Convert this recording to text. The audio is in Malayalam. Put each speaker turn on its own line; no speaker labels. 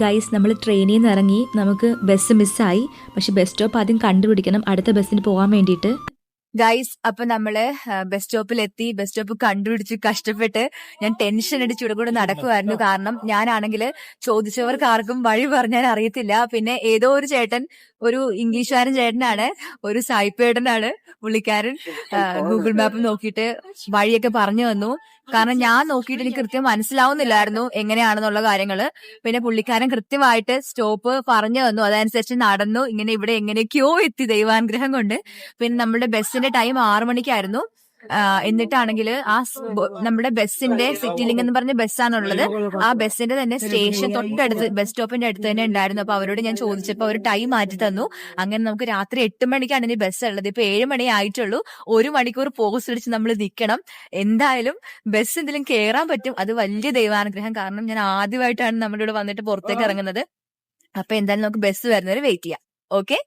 ഗൈസ് നമ്മൾ ട്രെയിനിൽ നിന്ന് ഇറങ്ങി. നമുക്ക് ബസ് മിസ്സായി പക്ഷെ ബസ് സ്റ്റോപ്പ് ആദ്യം കണ്ടുപിടിക്കണം. അടുത്ത ബസ്സിന് പോകാൻ വേണ്ടിയിട്ട്.
ഗൈസ് അപ്പൊ നമ്മൾ ബസ് സ്റ്റോപ്പിൽ എത്തി. ബസ് സ്റ്റോപ്പ് കണ്ടുപിടിച്ച് കഷ്ടപ്പെട്ട് ഞാൻ ടെൻഷൻ അടിച്ച് ഇവിടെ കൂടെ നടക്കുമായിരുന്നു കാരണം ഞാനാണെങ്കിൽ ചോദിച്ചവർക്ക് ആർക്കും വഴി പറഞ്ഞാൽ അറിയത്തില്ല. പിന്നെ ഏതോ ഒരു ചേട്ടൻ ഒരു ഇംഗ്ലീഷുകാരൻ ചേട്ടനാണ് ഒരു സായിപ്പേട്ടനാണ് പുള്ളിക്കാരൻ. ഗൂഗിൾ മാപ്പ് നോക്കിയിട്ട് വഴിയൊക്കെ പറഞ്ഞു തന്നു. കാരണം ഞാൻ നോക്കിയിട്ട് എനിക്ക് കൃത്യം മനസ്സിലാവുന്നില്ലായിരുന്നു എങ്ങനെയാണെന്നുള്ള കാര്യങ്ങൾ പിന്നെ പുള്ളിക്കാരൻ കൃത്യമായിട്ട് സ്റ്റോപ്പ് പറഞ്ഞു തന്നു. അതനുസരിച്ച് നടന്നു. ഇങ്ങനെ ഇവിടെ എങ്ങനെയൊക്കെയോ എത്തി ദൈവാനുഗ്രഹം കൊണ്ട്. പിന്നെ നമ്മുടെ ബസ്സിന്റെ ടൈം ആറു മണിക്കായിരുന്നു. എന്നിട്ടാണെങ്കിൽ ആ നമ്മുടെ ബസ്സിന്റെ സിറ്റി ലിങ്ക് എന്ന് പറഞ്ഞ ബസ്സാണുള്ളത്. ആ ബസ്സിന്റെ തന്നെ സ്റ്റേഷൻ തൊട്ടടുത്ത് ബസ് സ്റ്റോപ്പിന്റെ അടുത്ത് തന്നെ ഉണ്ടായിരുന്നു. അപ്പൊ അവരോട് ഞാൻ ചോദിച്ചപ്പോൾ അവർ ടൈം മാറ്റി തന്നു. അങ്ങനെ നമുക്ക് രാത്രി എട്ട് മണിക്കാണ് ഇനി ബസ് ഉള്ളത്. ഇപ്പൊ ഏഴ് മണി ആയിട്ടുള്ളൂ. ഒരു മണിക്കൂർ പോസ്റ്റ് അടിച്ച് നമ്മൾ നിൽക്കണം എന്തായാലും ബസ് എന്തെങ്കിലും കയറാൻ പറ്റും. അത് വലിയ ദൈവാനുഗ്രഹം. കാരണം ഞാൻ ആദ്യമായിട്ടാണ് നമ്മുടെ ഇവിടെ വന്നിട്ട് പുറത്തേക്ക് ഇറങ്ങുന്നത്. അപ്പൊ എന്തായാലും നമുക്ക് ബസ് വരുന്നവരെ വെയിറ്റ് ചെയ്യാം. ഓക്കെ?